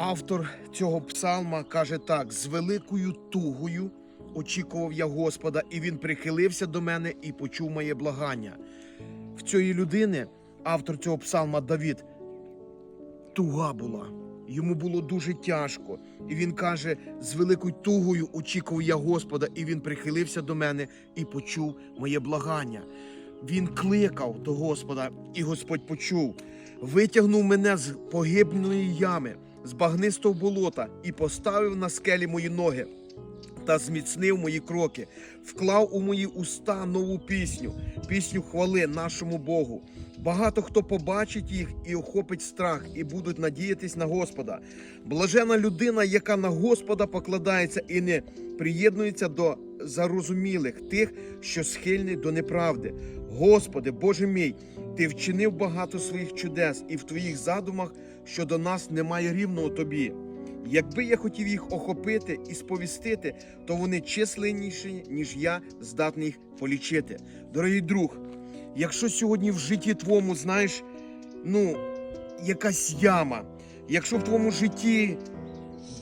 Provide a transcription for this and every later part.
Автор цього псалма каже так: з великою тугою очікував я Господа, і він прихилився до мене і почув моє благання. В цієї людини, автор цього псалма Давід, туга була. Йому було дуже тяжко. І він каже: з великою тугою очікував я Господа, і він прихилився до мене і почув моє благання. Він кликав до Господа, і Господь почув, витягнув мене з погибної ями, з багнистого болота, і поставив на скелі мої ноги. Та зміцнив мої кроки, вклав у мої уста нову пісню, пісню хвали нашому Богу. Багато хто побачить їх і охопить страх, і будуть надіятись на Господа. Блажена людина, яка на Господа покладається і не приєднується до зарозумілих, тих, що схильні до неправди. Господи, Боже мій, Ти вчинив багато своїх чудес, і в Твоїх задумах щодо нас немає рівного Тобі. Якби я хотів їх охопити і сповістити, то вони численніші, ніж я здатний їх полічити. Дорогий друг, якщо сьогодні в житті твоєму, знаєш, ну, якась яма, якщо в твоєму житті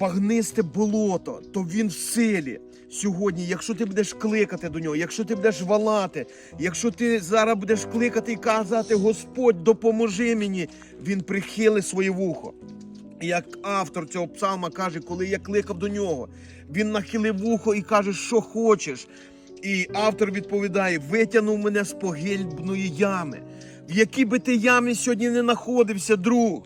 багнисте болото, то він в силі. Сьогодні, якщо ти будеш кликати до нього, якщо ти будеш валати, якщо ти зараз будеш кликати і казати, Господь, допоможи мені, він прихилить своє вухо. Як автор цього псалма каже, коли я кликав до нього, він нахилив вухо і каже, що хочеш. І автор відповідає: витягнув мене з погильбної ями. В якій би ти ямі сьогодні не знаходився, друг,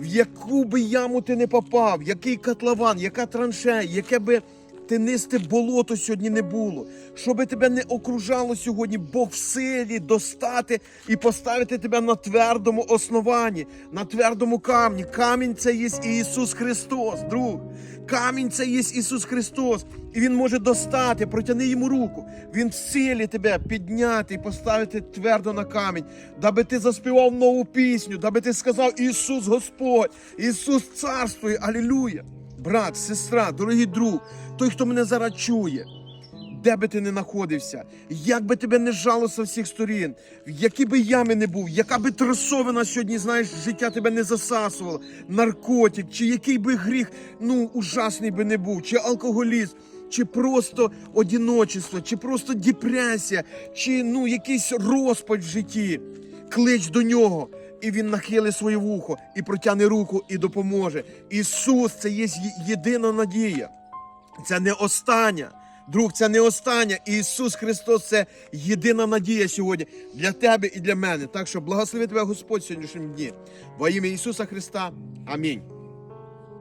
в яку би яму ти не попав, який котлован, яка траншея, яке би тенисте болото сьогодні не було. Що би тебе не окружало сьогодні, Бог в силі достати і поставити тебе на твердому основанні, на твердому камні. Камінь це є Ісус Христос, друг. Камінь це є Ісус Христос. І Він може достати, протяни йому руку. Він в силі тебе підняти і поставити твердо на камінь, даби ти заспівав нову пісню, даби ти сказав Ісус Господь, Ісус царствує, Алілуя. Брат, сестра, дорогий друг, той, хто мене зараз чує, де би ти не знаходився, як би тебе не жало з всіх сторін, в які би ями не був, яка би тросовина сьогодні, знаєш, життя тебе не засасувало, наркотик, чи який би гріх, ну, ужасний би не був, чи алкоголізм, чи просто одіночество, чи просто депресія, чи ну якийсь розпач в житті. Клич до нього. І він нахиле своє вухо, і протягне руку, і допоможе. Ісус це є єдина надія. Це не остання. Друг, це не остання. Ісус Христос це єдина надія сьогодні для тебе і для мене. Так що благослови тебе Господь в сьогоднішньому дні. Во ім'я Ісуса Христа. Амінь.